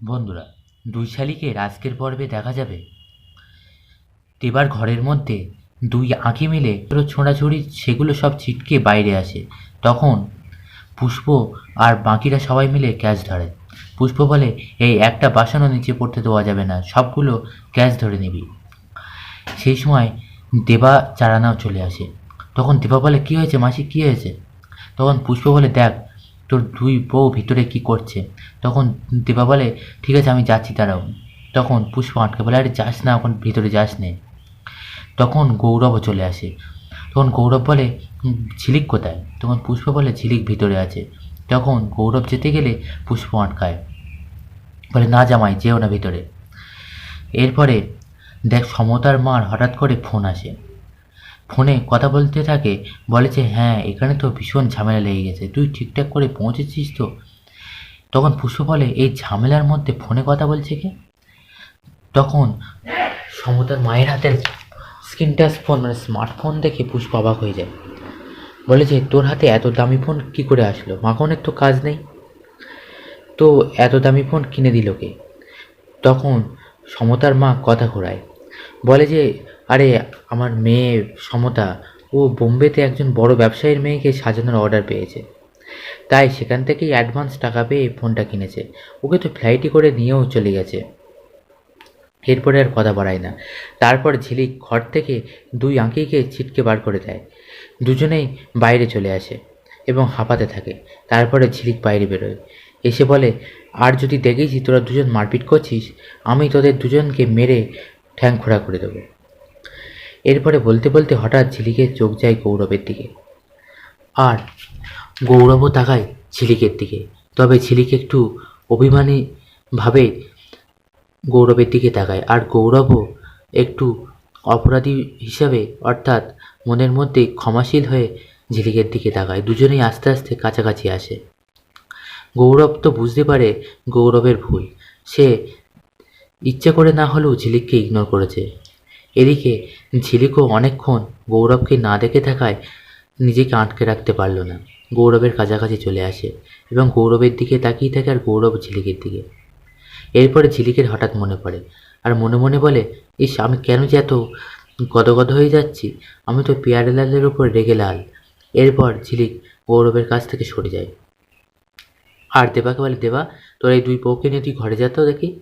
বন্ধুরা, দুই শালিকের আজকের পর্বে দেখা যাবে। এবার ঘরের মধ্যে দুই আঁকি মিলে ছোঁড়াছুড়ি, সেগুলো সব ছিটকে বাইরে আসে। তখন পুষ্প আর বাকিরা সবাই মিলে ক্যাচ ধরে। পুষ্প বলে, এই একটা বাসনও নিচে পড়তে দেওয়া যাবে না, সবগুলো ক্যাচ ধরে নিবি। সেই সময় দেবা চারানাও চলে আসে। তখন দেবা বলে, কী হয়েছে মাসি, কী হয়েছে? তখন পুষ্প বলে, দেখ, তোর দুই বউ ভিতরে কি করছে? তখন দেবা বলে ঠিক আছে আমি যাচ্ছি দাঁড়াও। তখন পুষ্প আটকে বলে আরে যাস না এখন ভিতরে যাস নে। তখন গৌরবও চলে আসে। তখন গৌরব বলে "উম, ঝিলিক কোথায়? তখন পুষ্প বলে ঝিলিক ভিতরে আছে। তখন গৌরব যেতে গেলে পুষ্প আটকায়। বলে না জামাই যেও না ভিতরে। এরপরে দেখ সমতার মার হঠাৎ করে ফোন আসে। ফোনে কথা বলতে থাকে বলে যে হ্যাঁ এখানে তো ভীষণ ঝামেলা লেগে গেছে। তুই ঠিকঠাক করে পৌঁছেছিস তো? তখন পুষ্প বলে এই ঝামেলার মধ্যে ফোনে কথা বলছে কে? তখন সমতার মায়ের হাতের স্ক্রিন টাচ ফোন মানে স্মার্টফোন দেখে পুষ্প অবাক হয়ে যায়। বলে যে, তোর হাতে এত দামি ফোন কি করে আসলো? মাখনের তো কাজ নেই। তো এত দামি ফোন কিনে দিল কে? তখন সমতার মা কথা ঘোরায়। বলে যে, আরে, আমার মেয়ে সমতা, ও বোম্বেতে একজন বড় ব্যবসায়ীর মেয়েকে সাজানোর অর্ডার পেয়েছে। তাই সেখান থেকেই অ্যাডভান্স টাকা পেয়ে ফোনটা কিনেছে। ওকে তো ফ্লাইটে করে নিয়েও চলে গেছে। এরপরে আর কথা বাড়ায় না। তারপর ঝিলিক ঘর থেকে দুই আঁকিকে ছিটকে বার করে দেয়। দুজনেই বাইরে চলে আসে এবং হাঁপাতে থাকে। তারপরে ঝিলিক বাইরে বেরোয়। এসে বলে, আর যদি দেখেছি তোরা দুজন মারপিট করছিস, আমি তোদের দুজনকে মেরে ঠ্যাং খোড়া করে দেবো। এরপরে বলতে বলতে হঠাৎ ঝিলিকের চোখ যায় গৌরবের দিকে। আর গৌরবও তাকায় ঝিলিকের দিকে। তবে ঝিলিক একটু অভিমানীভাবে গৌরবের দিকে তাকায়, আর গৌরবও একটু অপরাধী হিসাবে, অর্থাৎ মনের মধ্যে ক্ষমাশীল হয়ে ঝিলিকের দিকে তাকায়। দুজনেই আস্তে আস্তে কাছাকাছি আসে। গৌরব তো বুঝতে পারে গৌরবের ভুল। সে ইচ্ছে করে না হলেও ঝিলিককে ইগনোর করেছে। এদিকে ঝিলিকও অনেকক্ষণ গৌরবকে না দেখে থাকায় নিজেকে আটকে রাখতে পারল না। গৌরবের কাছাকাছি চলে আসে এবং গৌরবের দিকে তাকিয়ে থাকে আর গৌরব ঝিলিকের দিকে। এরপরে ঝিলিকের হঠাৎ মনে পড়ে আর মনে মনে বলে, ইস, আমি কেন যে এত গদগদ হয়ে যাচ্ছি? আমি তো পেয়ারে লালের উপর রেগে লাল। এরপর ঝিলিক গৌরবের কাছ থেকে সরে যায়। আর দেবাকে বলে, দেবা, তোর এই দুই বউকে নিয়ে তুই ঘরে যা দেখি।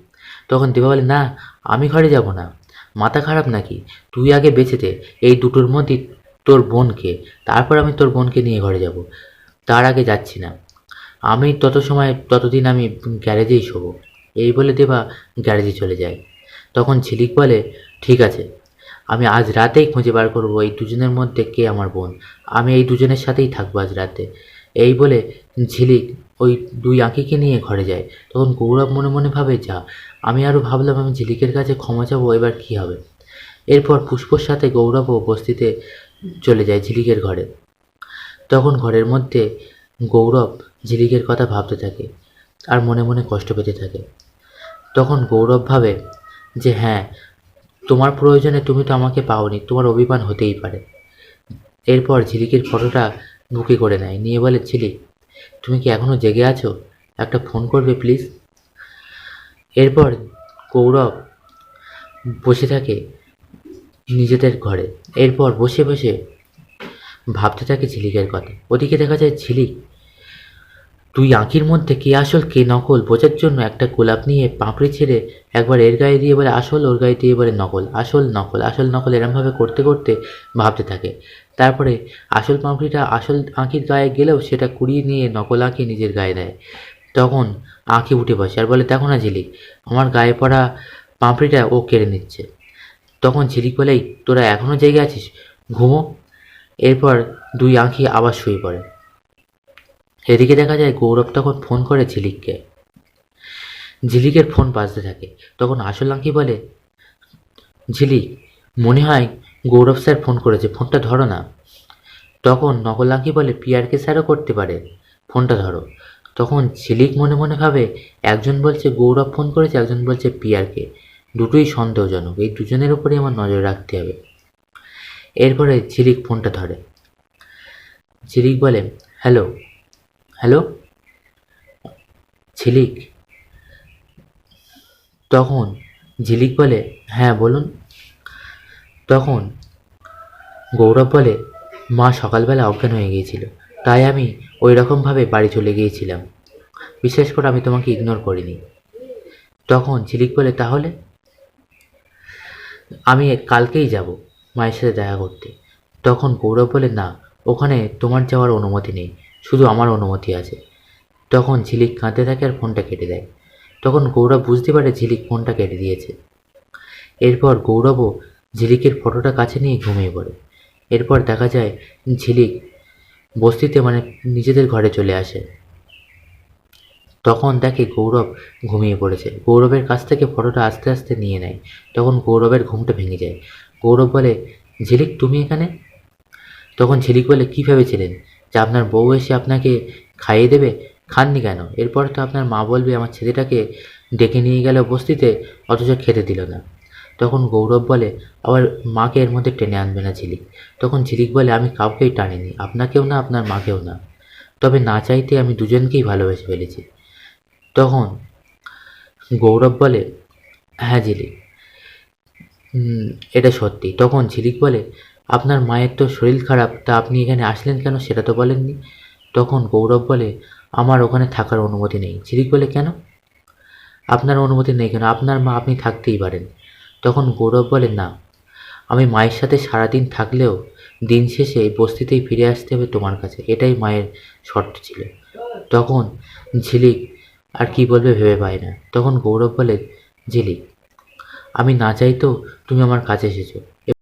তখন দেবা বলে, না, আমি ঘরে যাব না। মাথা খারাপ নাকি? তুই আগে বেঁচে দে। এই দুটোর মধ্যে তোর বোনকে। তারপর আমি তোর বোনকে নিয়ে ঘরে যাব। তার আগে যাচ্ছি না। আমি তত সময়, ততদিন আমি গ্যারেজেই শোবো। এই বলে দেবা গ্যারেজে চলে যায়। তখন ঝিলিক বলে, ঠিক আছে। আমি আজ রাতেই খুঁজে বার করব এই দুজনের মধ্যে কে আমার বোন। আমি এই দুজনের সাথেই থাকব আজ রাতে। এই বলে ঝিলিক ওই দুই আঁকিকে নিয়ে ঘরে যায়। তখন গৌরব মনে মনে ভাবে, যা, আমি আরও ভাবলাম আমি ঝিলিকের কাছে ক্ষমা চাবো, এবার কী হবে? এরপর পুষ্পর সাথে গৌরবও বস্তিতে চলে যায় ঝিলিকের ঘরে। তখন ঘরের মধ্যে গৌরব ঝিলিকের কথা ভাবতে থাকে আর মনে মনে কষ্ট পেতে থাকে। তখন গৌরব ভাবে যে হ্যাঁ তোমার প্রয়োজনে তুমি তো আমাকে পাওনি, তোমার অভিমান হতেই পারে। এরপর ঝিলিকের ফটোটা বুকে করে নেয়, নিয়ে বলে, ঝিলিক, তুমি কি এখনও জেগে আছো? একটা ফোন করবে, প্লিজ? এরপর গৌরব বসে থাকে নিজেদের ঘরে। এরপর বসে বসে ভাবতে থাকে ঝিলিকের কথা। ওদিকে দেখা যায়, ঝিলিক দুই আঁকির মধ্যে কে আসল, কে নকল? বোঝার জন্য একটা গোলাপ নিয়ে পাঁপড়ি ছেড়ে একবার এর গায়ে দিয়ে বলে, আসল ওর গায়ে দিয়ে বলে, নকল, আসল নকল আসল নকল এরমভাবে করতে করতে ভাবতে থাকে। তারপরে আসল পাঁপড়িটা আসল আঁকির গায়ে গেলেও সেটা কুড়িয়ে নিয়ে নকল আঁকি নিজের গায়ে দেয়। তখন আঁকি উঠে বসে আর বলে, দেখো না ঝিলিক, আমার গায়ে পড়া পাঁপড়িটা ও কেড়ে নিচ্ছে। তখন ঝিলিক বলেই তোরা এখনও জেগে আছিস? ঘুমো। এরপর দুই আঁখি আবার শুয়ে পড়ে। এদিকে দেখা যায় গৌরব তখন ফোন করে ঝিলিককে। ঝিলিকের ফোন বাজতে থাকে। তখন আসল আঁকি বলে, ঝিলিক, মনে হয় গৌরব স্যার ফোন করেছে, ফোনটা ধরো না। তখন নকল আঁকি বলে, পিয়ারকে স্যারও করতে পারে, ফোনটা ধরো। তখন ঝিলিক মনে মনে ভাবে, একজন বলছে গৌরব ফোন করেছে, একজন বলছে পিয়ারকে। দুটোই সন্দেহজনক, এই দুজনের উপরেই আমার নজর রাখতে হবে। এরপরে ঝিলিক ফোনটা ধরে। ঝিলিক বলে, হ্যালো হ্যালো? ঝিলিক তখন, ঝিলিক বলে হ্যাঁ বলুন। তখন গৌরব বলে, মা সকালবেলা অজ্ঞান হয়ে গিয়েছিল, তাই আমি ওই রকমভাবে বাড়ি চলে গিয়েছিলাম। বিশেষ করে আমি তোমাকে ইগনোর করিনি। তখন ঝিলিক বলে, তাহলে? আমি কালকেই যাব। মায়ের সাথে দেখা করতে। তখন গৌরব বলে, না, ওখানে তোমার যাওয়ার অনুমতি নেই, শুধু আমার অনুমতি আছে। তখন ঝিলিক কাঁদতে থাকে আর ফোনটা কেটে দেয়। তখন গৌরব বুঝতে পারে ঝিলিক ফোনটা কেটে দিয়েছে। এরপর গৌরবও ঝিলিকের ফটোটা কাছে নিয়ে ঘুমিয়ে পড়ে। এরপর দেখা যায়, ঝিলিক বস্তিতে মানে নিজেদের ঘরে চলে আসে। তখন দেখে গৌরব ঘুমিয়ে পড়েছে। গৌরবের কাছ থেকে ফটোটা আস্তে আস্তে নিয়ে নেয়। তখন গৌরবের ঘুমটা ভেঙে যায়। গৌরব বলে ঝিলিক তুমি এখানে? তখন ঝিলিক বলে কী ভেবেছিলেন? যে আপনার বউ এসে আপনাকে খাইয়ে দেবে? খাননি কেন? এরপর তো আপনার মা বলবে আমার ছেলেটাকে ডেকে নিয়ে গেল বস্তিতে অথচ খেতে দিল না। তখন গৌরব বলে আবার মাকে এর মধ্যে টেনে আনবে না ঝিলিক? তখন ঝিলিক বলে আমি কাউকেই টানিনি আপনাকেও না আপনার মাকেও না। তবে না চাইতে আমি দুজনকেই ভালোবেসে ফেলেছি। তখন গৌরব বলে হ্যাঁ ঝিলিক "হুম, এটা সত্যি। তখন ঝিলিক বলে, আপনার মায়ের তো শরীর খারাপ, তা আপনি এখানে আসলেন কেন? সেটা তো বলেননি। তখন গৌরব বলে, আমার ওখানে থাকার অনুমতি নেই। ঝিলিক বলে, কেন? আপনার অনুমতি নেই কেন? আপনার মা আপনি থাকতেই পারেন। তখন গৌরব বলে, না, আমি মায়ের সাথে সারাদিন থাকলেও দিন শেষে এই বস্তিতেই ফিরে আসতে হবে তোমার কাছে। এটাই মায়ের শর্ত ছিল। তখন ঝিলিক আর কি বলবে ভেবে পায় না। তখন গৌরব বলে, ঝিলিক আমি না চাই তো তুমি আমার কাছে এসেছ।